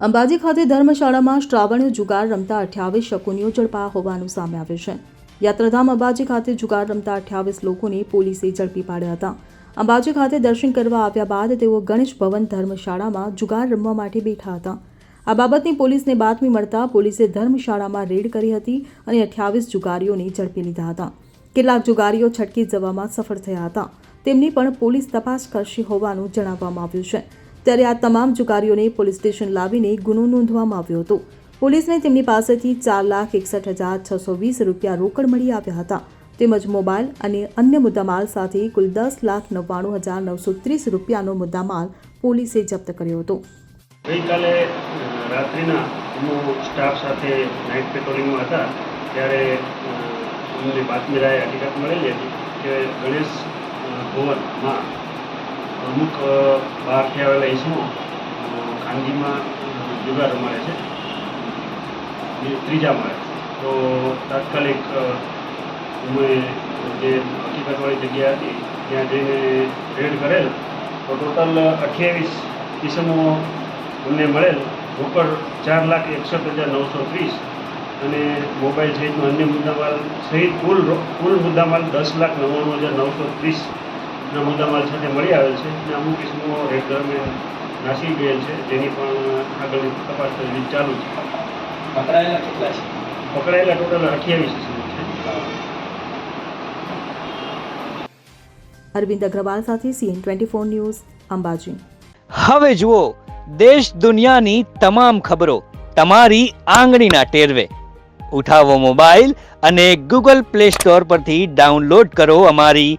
અંબાજી ખાતે ધર્મશાળામાં શ્રાવણીય જુગાર રમતા અઠ્યાવીસ શકુનીઓ ઝડપાયા હોવાનું સામે આવ્યું છે. યાત્રાધામ અંબાજી ખાતે જુગાર રમતા અઠ્યાવીસ લોકોને પોલીસે ઝડપી પાડ્યા હતા. અંબાજી ખાતે દર્શન કરવા આવ્યા બાદ તેઓ ગણેશ ભવન ધર્મશાળામાં જુગાર રમવા માટે બેઠા હતા. આ બાબતની પોલીસને બાતમી મળતા પોલીસે ધર્મશાળામાં રેડ કરી હતી અને અઠ્યાવીસ જુગારીઓને ઝડપી લીધા હતા. કેટલાક જુગારીઓ છટકી જવામાં સફળ થયા હતા. તેમની પણ પોલીસ તપાસ કરશે હોવાનું જણાવવામાં આવ્યું છે. ત્યારે આ તમામ જુગારીઓને પોલીસ સ્ટેશન લાવીને ગુનો નોંધવામાં આવ્યો હતો. પોલીસને તેમની પાસેથી ચાર લાખ એકસઠ હજાર છસો વીસ રૂપિયા રોકડ મળી આવ્યા હતા. તેમજ મોબાઈલ અને અન્ય મુદ્દામાલ સાથે કુલ દસ લાખ નવ્વાણું હજાર નવસો ત્રીસ રૂપિયાનો મુદ્દામાલ પોલીસે જપ્ત કર્યો હતો. ગઈકાલે રાત્રિના હું સ્ટાફ સાથે નાઇટ પેટ્રોલિંગમાં હતા, ત્યારે અમને બાતમી રાય હકીકત મળેલી હતી કે ગણેશ ભવનમાં અમુક બહાર બહારથી આવેલા ઈસમો ખાનગીમાં જુગાર રમાડે છે. ત્રીજા માળે. તો તાત્કાલિક અમે જે હકીકતવાળી જગ્યા હતી, ત્યાં જઈને રેડ કરેલ. તો ટોટલ અઠ્યાવીસ ઈસમો અમને મળેલ. રોકડ ચાર લાખ એકસઠ હજાર નવસો ત્રીસ અને મોબાઈલ સહિતનો અન્ય મુદ્દામાલ સહિત કુલ કુલ મુદ્દામાલ દસ લાખ નવ્વાણું હજાર નવસો ત્રીસના મુદ્દામાલ તે મળી આવેલ છે અને અમુક કિસ્મો રેડ નાસી ગયેલ છે તેની પણ આગળની તપાસ તજવીજ ચાલુ છે. પકડાયેલા કેટલા છે? પકડાયેલા ટોટલ અઠ્યાવીસ છે. અરવિંદ અગ્રવાલ સાથે CN twenty four news Ambaji. હવે જુઓ દેશ દુનિયાની તમામ ખબરો તમારી આંગળીના ટેરવે. ઉઠાવો મોબાઈલ અને ગૂગલ પ્લે સ્ટોર પરથી ડાઉનલોડ કરો અમારી